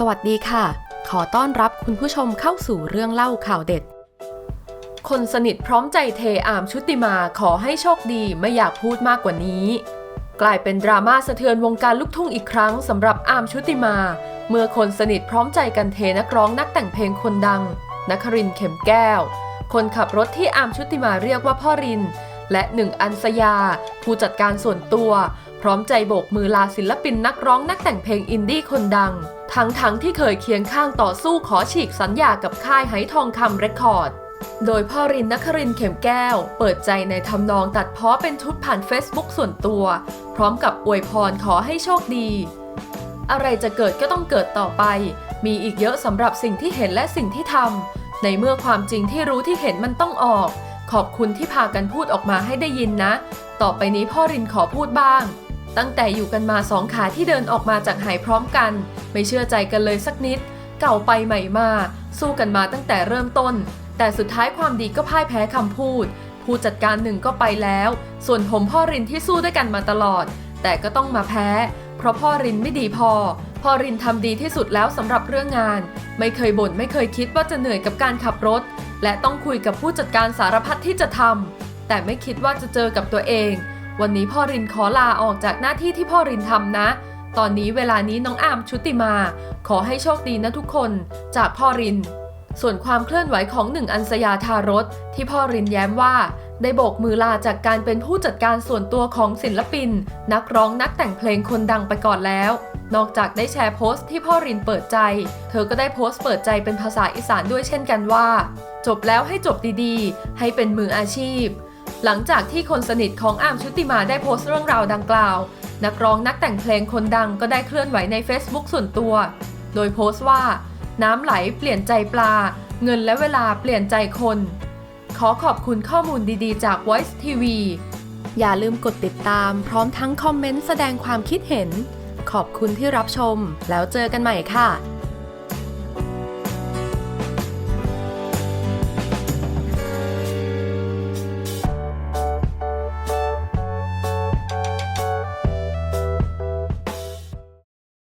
สวัสดีค่ะ ขอต้อนรับคุณผู้ชมเข้าสู่เรื่องเล่าข่าวเด็ด คนสนิทพร้อมใจเทอามชุติมาขอให้โชคดีไม่อยากพูดมากกว่านี้ กลายเป็นดราม่าสะเทือนวงการลูกทุ่งอีกครั้งสำหรับอามชุติมา เมื่อคนสนิทพร้อมใจกันเทนักร้องนักแต่งเพลงคนดังนครินเข็มแก้ว คนขับรถที่อามชุติมาเรียกว่าพ่อริน และหนึ่งอัญสยา ผู้จัดการส่วนตัว พร้อมใจโบกมือลาศิลปินนักร้องนักแต่งเพลงอินดี้คนดัง ทั้งๆที่เคยเคียงข้างต่อสู้ขอฉีกสัญญากับค่ายไหทองคำเรคคอร์ด โดยพ่อรินนครินเข็มแก้ว เปิดใจในทำนองตัดเพ้อเป็นชุดผ่าน Facebook ส่วนตัว พร้อมกับอวยพรขอให้โชคดี อะไรจะเกิดก็ต้องเกิดต่อไป มีอีกเยอะสำหรับสิ่งที่เห็นและสิ่งที่ทำในเมื่อความจริงที่รู้ที่เห็นมันต้องออก ขอบคุณที่พากันพูดออกมาให้ได้ยินนะ ต่อไปนี้พ่อรินขอพูดบ้าง ตั้งแต่อยู่กันมาสองขาที่เดินออกมาจากหายพร้อมกัน ไม่เชื่อใจกันเลยสักนิด เก่าไปใหม่มา สู้กันมาตั้งแต่เริ่มต้น แต่สุดท้ายความดีก็พ่ายแพ้คำพูด ผู้จัดการหนึ่งก็ไปแล้ว ส่วนผมพ่อรินที่สู้ด้วยกันมาตลอด แต่ก็ต้องมาแพ้ เพราะพ่อรินไม่ดีพอ พ่อรินทำดีที่สุดแล้วสำหรับเรื่องงาน ไม่เคยบ่นไม่เคยคิดว่าจะเหนื่อยกับการขับรถ และต้องคุยกับผู้จัดการสารพัดที่จะทำแต่ไม่คิดว่าจะเจอกับตัวเอง วันนี้พ่อรินขอลาออกจากหน้าที่ที่พ่อรินทำนะ ตอนนี้เวลานี้น้องอามชุติมา ขอให้โชคดีนะทุกคน จากพ่อริน ส่วนความเคลื่อนไหวของหนึ่งอัญสยาทารสที่พ่อรินแย้มว่า ได้โบกมือลาจากการเป็นผู้จัดการส่วนตัวของศิลปิน นักร้องนักแต่งเพลงคนดังไปก่อนแล้ว นอกจากได้แชร์โพสต์ที่พ่อรินเปิดใจ เธอก็ได้โพสต์เปิดใจเป็นภาษาอีสานด้วยเช่นกันว่า จบแล้วให้จบดีๆ ให้เป็นมืออาชีพ หลังจากที่คนสนิทของอามชุติมาได้โพสต์เรื่องราวดังกล่าว นักร้องนักแต่งเพลงคนดังก็ได้เคลื่อนไหวใน Facebook ส่วนตัว โดยโพสต์ว่า น้ำไหลเปลี่ยนใจปลา เงินและเวลาเปลี่ยนใจคน ขอขอบคุณข้อมูลดีๆ จาก Voice TV อย่าลืมกดติดตามพร้อมทั้งคอมเมนต์แสดงความคิดเห็น ขอบคุณที่รับชม แล้วเจอกันใหม่ค่ะ